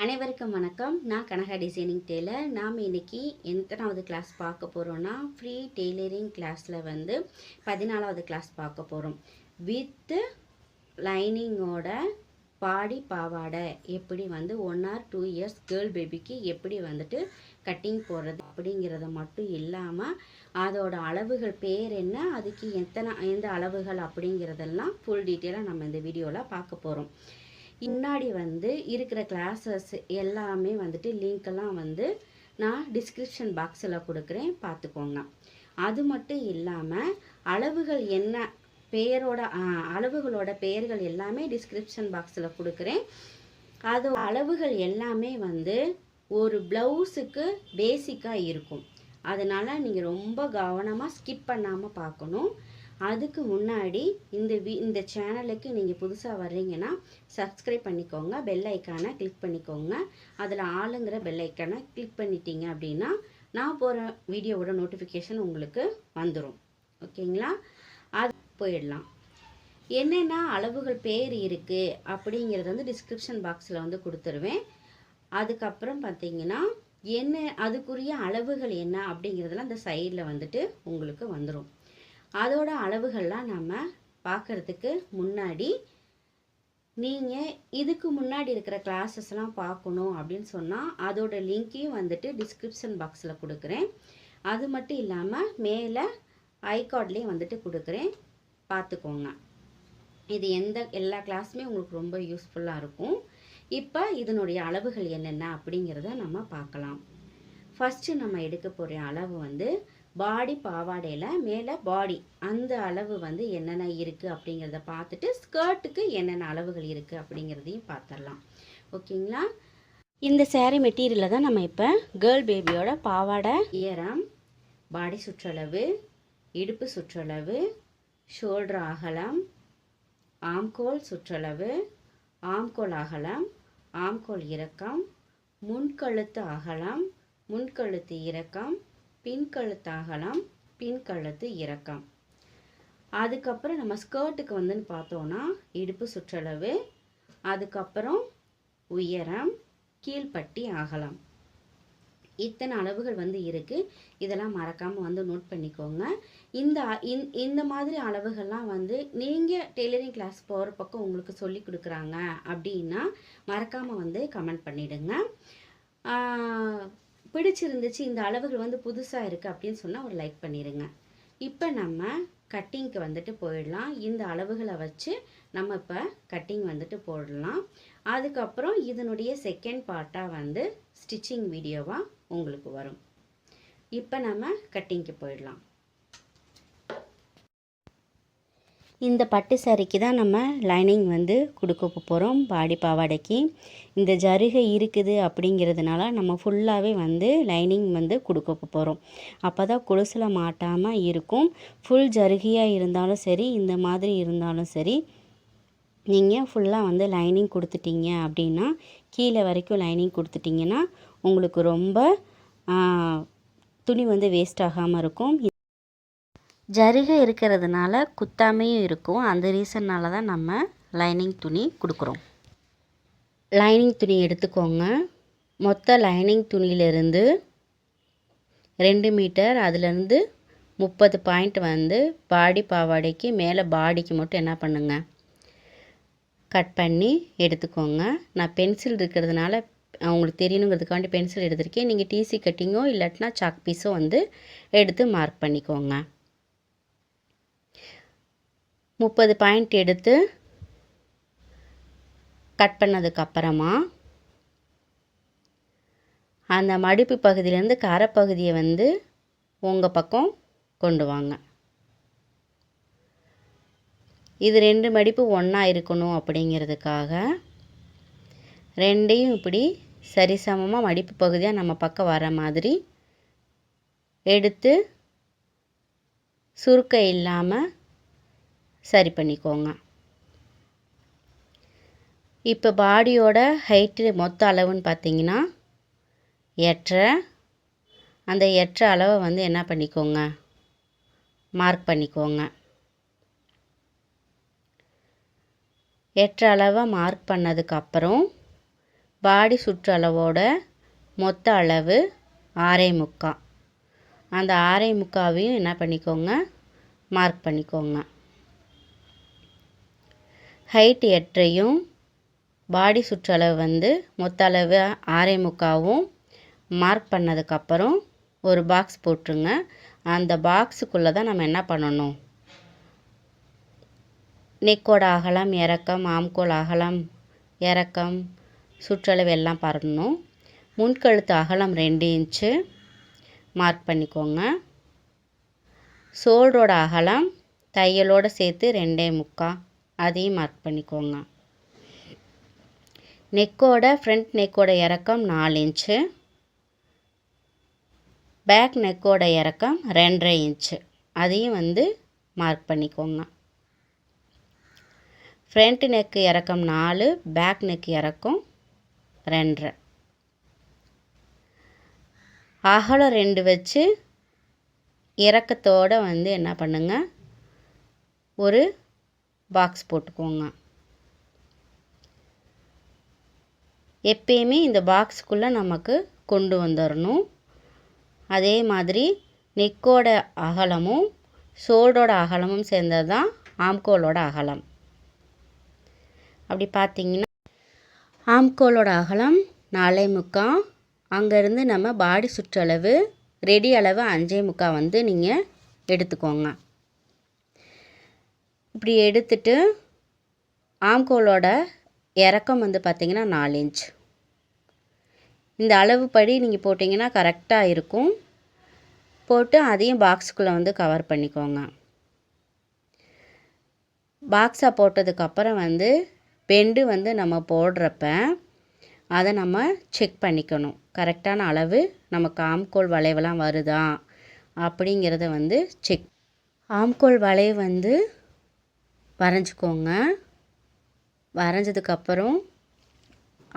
அனைவருக்கும் வணக்கம். நான் கனகா டிசைனிங் டெய்லர் நாம் இன்றைக்கி எத்தனாவது கிளாஸ் பார்க்க போகிறோன்னா ஃப்ரீ டெய்லரிங் கிளாஸில் வந்து பதினாலாவது கிளாஸ் பார்க்க போகிறோம் வித்து லைனிங்கோட பாடி பாவாடை எப்படி வந்து one or two years girl பேபிக்கு எப்படி வந்துட்டு கட்டிங் போடுறது அப்படிங்கிறத மட்டும் இல்லாமல் அதோட அளவுகள் பேர் என்ன அதுக்கு எத்தனை எந்த அளவுகள் அப்படிங்கிறதெல்லாம் ஃபுல் டீட்டெயிலாக நம்ம இந்த வீடியோவில் பார்க்க போகிறோம் முன்னாடி வந்து இருக்கிற கிளாஸஸ் எல்லாமே வந்துட்டு லிங்க்கெல்லாம் வந்து நான் டிஸ்கிரிப்ஷன் பாக்ஸில் கொடுக்குறேன். பார்த்துக்கோங்க. அது மட்டும் இல்லாமல் அளவுகள் என்ன பெயரோட அளவுகளோட பெயர்கள் எல்லாமே டிஸ்கிரிப்ஷன் பாக்ஸில் கொடுக்குறேன். அது அளவுகள் எல்லாமே வந்து ஒரு ப்ளவுஸுக்கு பேசிக்காக இருக்கும். அதனால் நீங்கள் ரொம்ப கவனமாக ஸ்கிப் பண்ணாமல் பார்க்கணும். அதுக்கு முன்னாடி இந்த வி இந்த சேனலுக்கு நீங்கள் புதுசாக வர்றீங்கன்னா சப்ஸ்கிரைப் பண்ணிக்கோங்க பெல் ஐக்கானை கிளிக் பண்ணிக்கோங்க. அதில் ஆளுங்கிற பெல் ஐக்கானை கிளிக் பண்ணிட்டீங்க அப்படின்னா நான் போகிற வீடியோவோட நோட்டிஃபிகேஷன் உங்களுக்கு வந்துடும் ஓகேங்களா? அது போயிடலாம். என்னென்ன அளவுகள் பேர் இருக்குது அப்படிங்கிறது வந்து டிஸ்கிரிப்ஷன் பாக்ஸில் வந்து கொடுத்துருவேன். அதுக்கப்புறம் பார்த்தீங்கன்னா என்ன அதுக்குரிய அளவுகள் என்ன அப்படிங்கிறதுலாம் அந்த சைடில் வந்துட்டு உங்களுக்கு வந்துடும் அதோட அளவுகள்லாம் நம்ம பார்க்கறதுக்கு முன்னாடி நீங்கள் இதுக்கு முன்னாடி இருக்கிற கிளாஸஸ்லாம் பார்க்கணும் அப்படின்னு சொன்னால் அதோட லிங்க்கையும் வந்துட்டு டிஸ்கிரிப்ஷன் பாக்ஸில் கொடுக்குறேன். அது மட்டும் இல்லாமல் மேலே ஐகார்ட்லேயும் வந்துட்டு கொடுக்குறேன். பார்த்துக்கோங்க இது எந்த எல்லா கிளாஸுமே உங்களுக்கு ரொம்ப யூஸ்ஃபுல்லாக இருக்கும். இப்போ இதனுடைய அளவுகள் என்னென்ன அப்படிங்கிறத நம்ம பார்க்கலாம் ஃபஸ்ட்டு நம்ம எடுக்க போகிற அளவு வந்து பாடி பாவாடையில் மேலே பாடி அந்த அளவு வந்து என்னென்ன இருக்குது அப்படிங்கிறத பார்த்துட்டு ஸ்கர்ட்டுக்கு என்னென்ன அளவுகள் இருக்குது அப்படிங்கிறதையும் பார்த்துடலாம். ஓகேங்களா? இந்த சேரீ மெட்டீரியலில் தான் நம்ம இப்போ கேர்ள் பேபியோட பாவாடை ஈரம் பாடி சுற்றளவு இடுப்பு சுற்றளவு ஷோல்டர் அகலம் ஆம்கோல் சுற்றளவு ஆம்கோல் அகலம் ஆம்கோல் இறக்கம் முன்கழுத்து அகலம் முன்கழுத்து இறக்கம் பின்கழுத்தாகலாம் பின்கழுத்து இறக்கம். அதுக்கப்புறம் நம்ம ஸ்கர்ட்டுக்கு வந்துன்னு பார்த்தோன்னா இடுப்பு சுற்றளவு அதுக்கப்புறம் உயரம் கீழ்ப்பட்டி ஆகலாம். இத்தனை அளவுகள் வந்து இருக்குது இதெல்லாம் மறக்காமல் வந்து நோட் பண்ணிக்கோங்க. இந்த இந்த- மாதிரி அளவுகள்லாம் வந்து நீங்கள் டெய்லரிங் கிளாஸ் போகிற பக்கம் உங்களுக்கு சொல்லி கொடுக்குறாங்க அப்படின்னா மறக்காமல் வந்து கமெண்ட் பண்ணிவிடுங்க பிடிச்சிருந்துச்சு இந்த அளவுகள் வந்து புதுசாக இருக்குது அப்படின்னு சொன்னால் ஒரு லைக் பண்ணிடுங்க இப்போ நம்ம கட்டிங்க்கு வந்துட்டு போயிடலாம். இந்த அளவுகளை வச்சு நம்ம இப்போ கட்டிங் வந்துட்டு போடலாம். அதுக்கப்புறம் இதனுடைய செகண்ட் பார்ட்டாக வந்து ஸ்டிச்சிங் வீடியோவாக உங்களுக்கு வரும். இப்போ நம்ம கட்டிங்க்கு போயிடலாம். இந்த பட்டு சாரிக்கு தான் நம்ம லைனிங் வந்து கொடுக்க போகிறோம் பாடி பாவாடைக்கு. இந்த ஜருகை இருக்குது அப்படிங்கிறதுனால நம்ம ஃபுல்லாகவே வந்து லைனிங் வந்து கொடுக்க போகிறோம் அப்போ தான் கொலுசில் மாட்டாமல் இருக்கும். ஃபுல் ஜருகையாக இருந்தாலும் சரி இந்த மாதிரி இருந்தாலும் சரி நீங்கள் ஃபுல்லாக வந்து லைனிங் கொடுத்துட்டீங்க அப்படின்னா கீழே வரைக்கும் லைனிங் கொடுத்துட்டிங்கன்னா உங்களுக்கு ரொம்ப துணி வந்து வேஸ்ட் ஆகாமல் இருக்கும். ஜருகை இருக்கிறதுனால குத்தாமையும் இருக்கும். அந்த ரீசன்னால தான் நம்ம லைனிங் துணி கொடுக்குறோம். லைனிங் துணி எடுத்துக்கோங்க. மொத்த லைனிங் துணியிலிருந்து ரெண்டு மீட்டர் அதுலேருந்து முப்பது பாயிண்ட் வந்து பாடி பாவாடைக்கு மேலே பாடிக்கு மட்டும் என்ன பண்ணுங்க? கட் பண்ணி எடுத்துக்கோங்க. நான் பென்சில் இருக்கிறதுனால அவங்களுக்கு தெரியணுங்கிறதுக்காண்டி பென்சில் எடுத்திருக்கேன். நீங்கள் டிசி கட்டிங்கோ இல்லாட்டினா சாக் பீஸோ வந்து எடுத்து மார்க் பண்ணிக்கோங்க. முப்பது பாயிண்ட் எடுத்து கட் பண்ணதுக்கப்புறமா அந்த மடிப்பு பகுதியிலேருந்து கரைப்பகுதியை வந்து உங்கள் பக்கம் கொண்டு வாங்க. இது ரெண்டு மடிப்பு ஒன்றா இருக்கணும் அப்படிங்கிறதுக்காக ரெண்டையும் இப்படி சரிசமமாக மடிப்பு பகுதியாக நம்ம பக்கம் வர மாதிரி எடுத்து சுருக்க இல்லாமல் சரி பண்ணிக்கோங்க. இப்போ பாடியோட ஹைட்டு மொத்த அளவுன்னு பார்த்தீங்கன்னா எட்டரை. அந்த எட்டரை அளவை வந்து என்ன பண்ணிக்கோங்க? மார்க் பண்ணிக்கோங்க. எட்டரை அளவை மார்க் பண்ணதுக்கப்புறம் பாடி சுற்றளவோட மொத்த அளவு ஆறே முக்கா. அந்த ஆறே முக்காவையும் என்ன பண்ணிக்கோங்க? மார்க் பண்ணிக்கோங்க. ஹைட் எட்டையும் பாடி சுற்றளவு வந்து மொத்த அளவு ஆறே முக்காவும் மார்க் பண்ணதுக்கப்புறம் ஒரு பாக்ஸ் போட்டுருங்க. அந்த பாக்ஸுக்குள்ளே தான் நம்ம என்ன பண்ணணும்? நெக்கோட அகலம் இறக்கம் ஆம்கோல் அகலம் இறக்கம் சுற்றளவு எல்லாம் பரணும். முன்கழுத்து அகலம் ரெண்டு இன்ச்சு மார்க் பண்ணிக்கோங்க. சோல்டோட அகலம் தையலோடு சேர்த்து ரெண்டே முக்கா. அதையும் மார்க் பண்ணிக்கோங்க. நெக்கோட ஃப்ரண்ட் நெக்கோட இறக்கம் நாலு இன்ச்சு பேக் நெக்கோட இறக்கம் ரெண்டரை இன்ச்சு அதையும் வந்து மார்க் பண்ணிக்கோங்க. ஃப்ரண்ட் நெக்கு இறக்கம் நாலு பேக் நெக் இறக்கம் ரெண்டரை. அகலம் ரெண்டு வச்சு இறக்கத்தோடு வந்து என்ன பண்ணுங்க? ஒரு பாக்ஸ் போட்டுக்கோங்க. எப்பயுமே இந்த பாக்ஸுக்குள்ளே நமக்கு கொண்டு வந்துடணும் அதே மாதிரி நெக்கோட அகலமும் ஷோல்டோட அகலமும் சேர்ந்தது தான் ஆம்கோலோட அகலம். அப்படி பார்த்தீங்கன்னா ஆம்கோலோட அகலம் நாலே முக்கால். அங்கேருந்து நம்ம பாடி சுற்றளவு ரெடி அளவு அஞ்சே முக்கால் வந்து நீங்கள் எடுத்துக்கோங்க. இப்படி எடுத்துட்டு ஆம்கோலோட இறக்கம் வந்து பார்த்திங்கன்னா நாலு இன்ச். இந்த அளவுப்படி நீங்கள் போட்டிங்கன்னா கரெக்டாக இருக்கும். போட்டு அதையும் பாக்ஸுக்குள்ளே வந்து கவர் பண்ணிக்கோங்க. பாக்ஸாக போட்டதுக்கப்புறம் வந்து பெண்டு வந்து நம்ம போடுறப்ப அதை நம்ம செக் பண்ணிக்கணும். கரெக்டான அளவு நமக்கு ஆம்கோல் வளைவெல்லாம் வருதா அப்படிங்கிறத வந்து செக். ஆம்கோல் வளைவு வந்து வரைஞ்சிக்கோங்க. வரைஞ்சதுக்கப்புறம்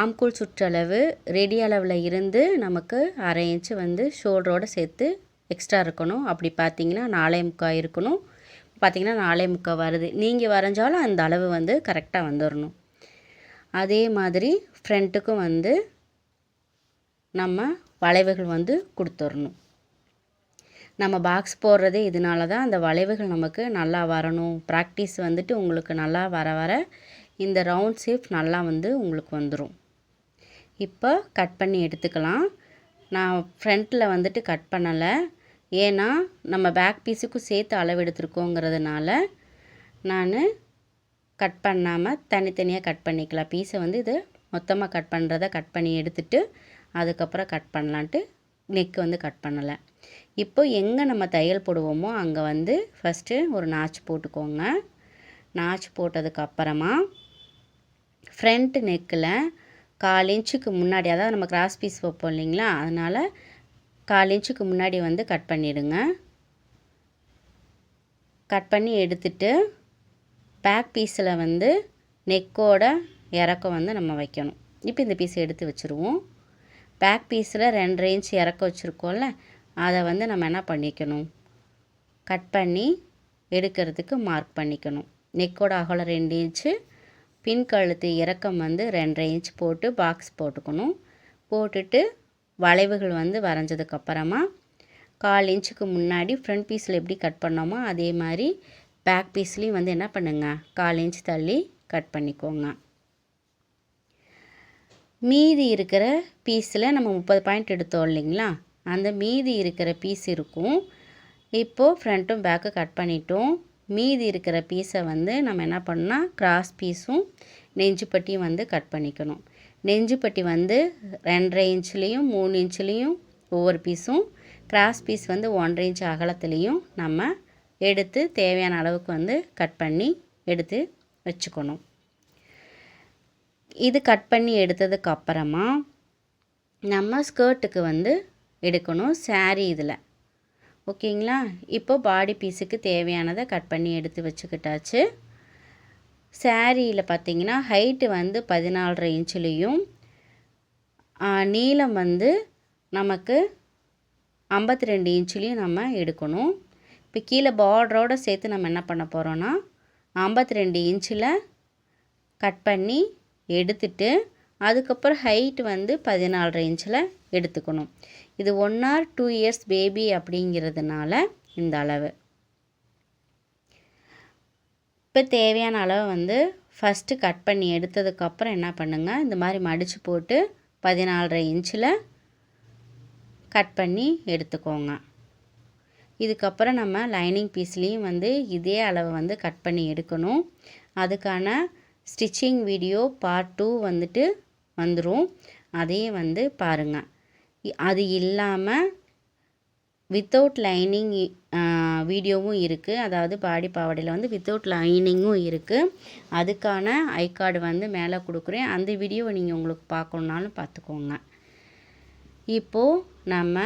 ஆம்கூல் சுற்றளவு ரெடி அளவில் இருந்து நமக்கு அரை இன்ச்சு வந்து ஷோல்டரோடு சேர்த்து எக்ஸ்ட்ரா இருக்கணும். அப்படி பார்த்தீங்கன்னா நாலே முக்கால் இருக்கணும். பார்த்திங்கன்னா நாலே முக்கால் வருது. நீங்கள் வரைஞ்சாலும் அந்த அளவு வந்து கரெக்டாக வந்துடணும் அதே மாதிரி ஃப்ரண்ட்டுக்கும் வந்து நம்ம வளைவுகள் வந்து கொடுத்துடணும் நம்ம பாக்ஸ் போடுறதே இதனால தான் அந்த வளைவுகள் நமக்கு நல்லா வரணும். ப்ராக்டிஸ் வந்துட்டு உங்களுக்கு நல்லா வர வர இந்த ரவுண்ட் ஷேப் நல்லா வந்து உங்களுக்கு வந்துடும் இப்போ கட் பண்ணி எடுத்துக்கலாம். நான் ஃப்ரண்ட்டில் வந்துட்டு கட் பண்ணலை. ஏன்னா நம்ம பேக் பீஸுக்கும் சேர்த்து அளவு எடுத்துருக்கோங்கிறதுனால நான் கட் பண்ணாமல் தனித்தனியாக கட் பண்ணிக்கலாம். பீஸை வந்து இது மொத்தமாக கட் பண்ணுறத கட் பண்ணி எடுத்துட்டு அதுக்கப்புறம் கட் பண்ணலான்ட்டு நெக் வந்து கட் பண்ணலை. இப்போ எங்கே நம்ம தையல் போடுவோமோ அங்கே வந்து ஃபஸ்ட்டு ஒரு நாச்சு போட்டுக்கோங்க. நாச் போட்டதுக்கப்புறமா ஃப்ரண்ட் நெக்கில் கால் இன்ச்சுக்கு முன்னாடி அதாவது நம்ம கிராஸ் பீஸ் வைப்போம் இல்லைங்களா? அதனால் கால் இன்ச்சுக்கு முன்னாடி வந்து கட் பண்ணிவிடுங்க கட் பண்ணி எடுத்துட்டு பேக் பீஸில் வந்து நெக்கோட இறக்கம் வந்து நம்ம வைக்கணும். இப்போ இந்த பீஸ் எடுத்து வச்சுருவோம். பேக் பீஸில் ரெண்டரை இன்ச் இறக்க வச்சுருக்கோம்ல அதை வந்து நம்ம என்ன பண்ணிக்கணும்? கட் பண்ணி எடுக்கிறதுக்கு மார்க் பண்ணிக்கணும். நெக்கோட அகலம் ரெண்டு இன்ச்சு பின் கழுத்து இறக்கம் வந்து ரெண்டரை இன்ச் போட்டு பாக்ஸ் போட்டுக்கணும். போட்டுட்டு வளைவுகள் வந்து வரைஞ்சதுக்கப்புறமா கால் இன்ச்சுக்கு முன்னாடி ஃப்ரண்ட் பீஸில் எப்படி கட் பண்ணோமோ அதே மாதிரி பேக் பீஸ்லேயும் வந்து என்ன பண்ணுங்கள் கால் இன்ச் தள்ளி கட் பண்ணிக்கோங்க. மீதி இருக்கிற பீஸில் நம்ம முப்பது பாயிண்ட் எடுத்தோம் இல்லைங்களா? அந்த மீதி இருக்கிற பீஸ் இருக்கும். இப்போது ஃப்ரண்ட்டும் பேக்கு கட் பண்ணிட்டோம். மீதி இருக்கிற பீஸை வந்து நம்ம என்ன பண்ணால் கிராஸ் பீஸும் நெஞ்சுப்பட்டியும் வந்து கட் பண்ணிக்கணும். நெஞ்சுப்பட்டி வந்து ரெண்டரை இன்ச்லேயும் மூணு இன்ச்லேயும் ஒவ்வொரு பீஸும் கிராஸ் பீஸ் வந்து ஒன்றரை இன்ச் அகலத்துலேயும் நம்ம எடுத்து தேவையான அளவுக்கு வந்து கட் பண்ணி எடுத்து வச்சுக்கணும். இது கட் பண்ணி எடுத்ததுக்கு அப்புறமா நம்ம ஸ்கர்ட்டுக்கு வந்து எடுக்கணும் சாரீ இதில். ஓகேங்களா? இப்போ பாடி பீஸுக்கு தேவையானதை கட் பண்ணி எடுத்து வச்சுக்கிட்டாச்சு. சாரியில் பார்த்தீங்கன்னா ஹைட்டு வந்து பதினாலரை இன்ச்சுலேயும் நீளம் வந்து நமக்கு ஐம்பத்தி ரெண்டு இன்ச்சுலேயும் நம்ம எடுக்கணும். இப்போ கீழே பார்டரோடு சேர்த்து நம்ம என்ன பண்ண போகிறோன்னா ஐம்பத்தி ரெண்டு இன்ச்சில் கட் பண்ணி எடுத்துட்டு அதுக்கப்புறம் ஹைட் வந்து பதினாலரை இன்ச்சில் எடுத்துக்கணும். இது one or two years baby அப்படிங்கிறதுனால இந்த அளவு. இப்போ தேவையான அளவை வந்து ஃபஸ்ட்டு கட் பண்ணி எடுத்ததுக்கப்புறம் என்ன பண்ணுங்கள் இந்த மாதிரி மடித்து போட்டு பதினாலரை இன்ச்சில் கட் பண்ணி எடுத்துக்கோங்க. இதுக்கப்புறம் நம்ம லைனிங் பீஸ்லேயும் வந்து இதே அளவை வந்து கட் பண்ணி எடுக்கணும். அதுக்கான ஸ்டிச்சிங் வீடியோ பார்ட் டூ வந்துட்டு வந்துடும் அதையும் வந்து பாருங்கள் அது இல்லாமல் வித்தவுட் லைனிங் வீடியோவும் இருக்குது அதாவது பாடி பாவாடையில் வந்து வித்தவுட் லைனிங்கும் இருக்குது அதுக்கான ஐ கார்டு வந்து மேலே கொடுக்குறேன். அந்த வீடியோவை நீங்கள் உங்களுக்கு பார்க்கணுன்னாலும் பார்த்துக்கோங்க இப்போது நம்ம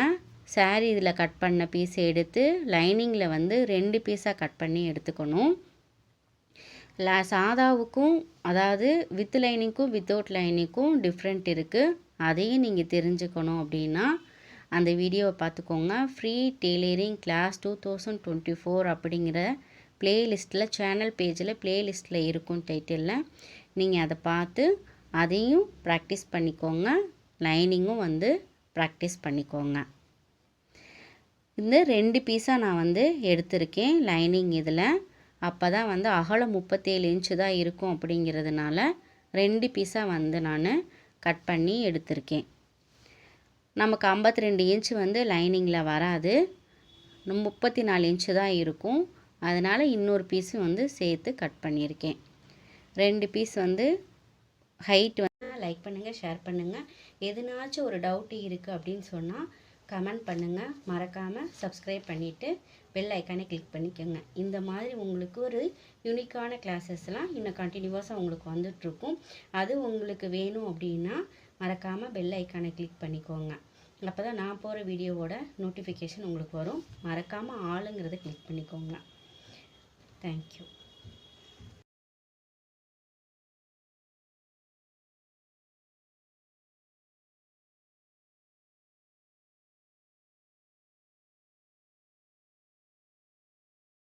சாரீ இதில் கட் பண்ண பீஸ் எடுத்து லைனிங்கில் வந்து ரெண்டு பீஸாக கட் பண்ணி எடுத்துக்கணும். லா சாதாவுக்கும் அதாவது வித் லைனிங்க்கும் வித்தவுட் லைனிங்க்கும் டிஃப்ரெண்ட் இருக்குது அதையும் நீங்கள் தெரிஞ்சுக்கணும் அப்படின்னா அந்த வீடியோவை பார்த்துக்கோங்க. Free tailoring class two thousand twenty four அப்படிங்கிற ப்ளேலிஸ்ட்டில் சேனல் பேஜில் ப்ளேலிஸ்ட்டில் இருக்கும் டைட்டிலில் நீங்கள் அதை பார்த்து அதையும் ப்ராக்டிஸ் பண்ணிக்கோங்க. லைனிங்கும் வந்து ப்ராக்டிஸ் பண்ணிக்கோங்க. இந்த ரெண்டு பீஸாக நான் வந்து எடுத்திருக்கேன். லைனிங் இதில். அப்போ தான் வந்து அகலம் முப்பத்தேழு இன்ச்சு தான் இருக்கும் அப்படிங்கிறதுனால ரெண்டு பீஸாக வந்து நான் கட் பண்ணி எடுத்திருக்கேன். நமக்கு ஐம்பத்தி ரெண்டு இன்ச்சு வந்து லைனிங்கில் வராது. முப்பத்தி நாலு இன்ச்சு தான் இருக்கும். அதனால் இன்னொரு பீஸும் வந்து சேர்த்து கட் பண்ணியிருக்கேன். ரெண்டு பீஸ் வந்து ஹைட் வந்து லைக் பண்ணுங்கள் ஷேர் பண்ணுங்கள் எதுனாச்சும் ஒரு டவுட்டு இருக்குது அப்படின்னு சொன்னால் கமெண்ட் பண்ணுங்கள் மறக்காமல் சப்ஸ்கிரைப் பண்ணிவிட்டு பெல் ஐக்கானே கிளிக் பண்ணிக்கோங்க. இந்த மாதிரி உங்களுக்கு ஒரு யூனிக்கான கிளாஸஸ்லாம் இன்னும் கண்டினியூவாஸாக உங்களுக்கு வந்துட்ருக்கும் அது உங்களுக்கு வேணும் அப்படின்னா மறக்காமல் பெல் ஐக்கானை கிளிக் பண்ணிக்கோங்க. அப்போ தான் நான் போகிற வீடியோவோட நோட்டிஃபிகேஷன் உங்களுக்கு வரும். மறக்காமல் ஆளுங்கிறத கிளிக் பண்ணிக்கோங்க. தேங்க்யூ